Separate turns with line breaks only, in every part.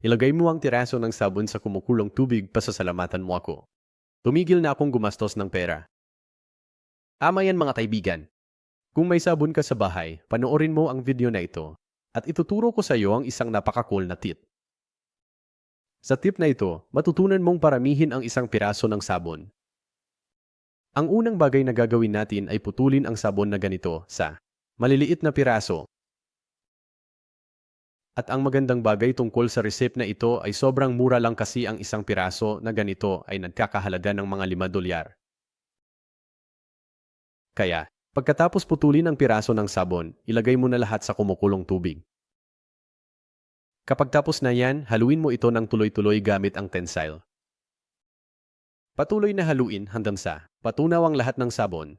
Ilagay mo ang tiraso ng sabon sa kumukulong tubig pasasalamatan mo ako. Tumigil na akong gumastos ng pera. Ama yan mga kaibigan. Kung may sabon ka sa bahay, panoorin mo ang video na ito at ituturo ko sa iyo ang isang napaka-cool na tip. Sa tip na ito, matutunan mong paramihin ang isang piraso ng sabon. Ang unang bagay na gagawin natin ay putulin ang sabon na ganito sa maliliit na piraso. At ang magandang bagay tungkol sa recipe na ito ay sobrang mura lang kasi ang isang piraso na ganito ay nagkakahalaga ng mga 5 dolyar. Kaya, pagkatapos putulin ang piraso ng sabon, ilagay mo na lahat sa kumukulong tubig. Kapag tapos na yan, haluin mo ito ng tuloy-tuloy gamit ang tensile. Patuloy na haluin hanggang sa patunaw ang lahat ng sabon.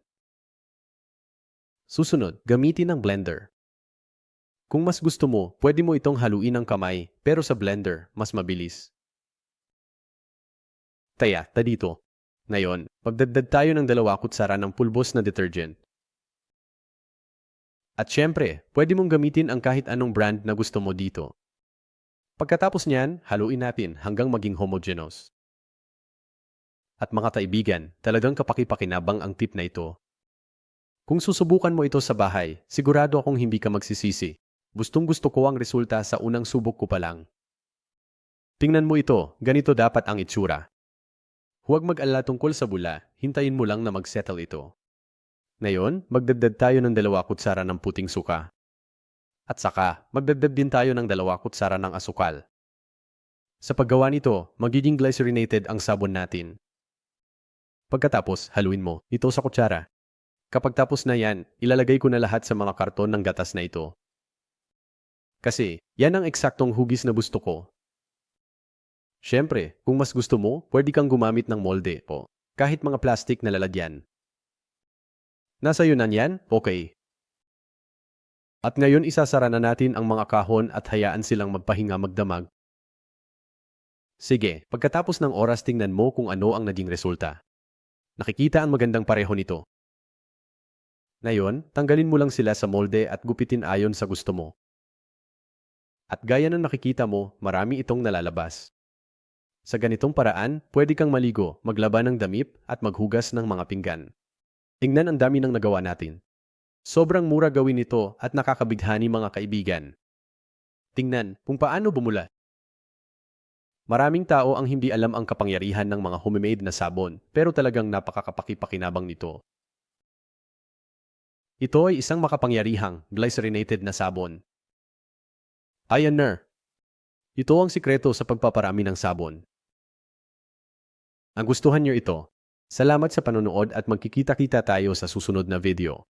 Susunod, gamitin ang blender. Kung mas gusto mo, pwede mo itong haluin ng kamay, pero sa blender, mas mabilis. Taya, ta dito. Ngayon, magdagdag tayo ng dalawa kutsara ng pulbos na detergent. At syempre, pwede mong gamitin ang kahit anong brand na gusto mo dito. Pagkatapos niyan, haluin natin hanggang maging homogeneous. At mga kaibigan, talagang kapakipakinabang ang tip na ito. Kung susubukan mo ito sa bahay, sigurado akong hindi ka magsisisi. Gustong gusto ko ang resulta sa unang subok ko pa lang. Tingnan mo ito, ganito dapat ang itsura. Huwag mag-alala tungkol sa bula, hintayin mo lang na mag-settle ito. Ngayon, magdagdag tayo ng dalawa kutsara ng puting suka. At saka, magdagdag din tayo ng dalawa kutsara ng asukal. Sa paggawa nito, magiging glycerinated ang sabon natin. Pagkatapos, haluin mo ito sa kutsara. Kapag tapos na yan, ilalagay ko na lahat sa mga karton ng gatas na ito. Kasi, yan ang eksaktong hugis na gusto ko. Siyempre, kung mas gusto mo, pwede kang gumamit ng molde po. Kahit mga plastic na lalagyan. Nasa iyo na yan? Okay. At ngayon isasara na natin ang mga kahon at hayaan silang magpahinga magdamag. Sige, pagkatapos ng oras tingnan mo kung ano ang naging resulta. Nakikita ang magandang pareho nito. Ngayon, tanggalin mo lang sila sa molde at gupitin ayon sa gusto mo. At gaya ng nakikita mo, marami itong nalalabas. Sa ganitong paraan, pwede kang maligo, maglaba ng damit at maghugas ng mga pinggan. Tingnan ang dami ng nagawa natin. Sobrang mura gawin ito at nakakabighani mga kaibigan. Tingnan kung paano bumula. Maraming tao ang hindi alam ang kapangyarihan ng mga homemade na sabon pero talagang napakakapakipakinabang nito. Ito ay isang makapangyarihang glycerinated na sabon. Na. Ito ang sikreto sa pagpaparami ng sabon. Ang gustuhan niyo ito. Salamat sa panonood at magkikita-kita tayo sa susunod na video.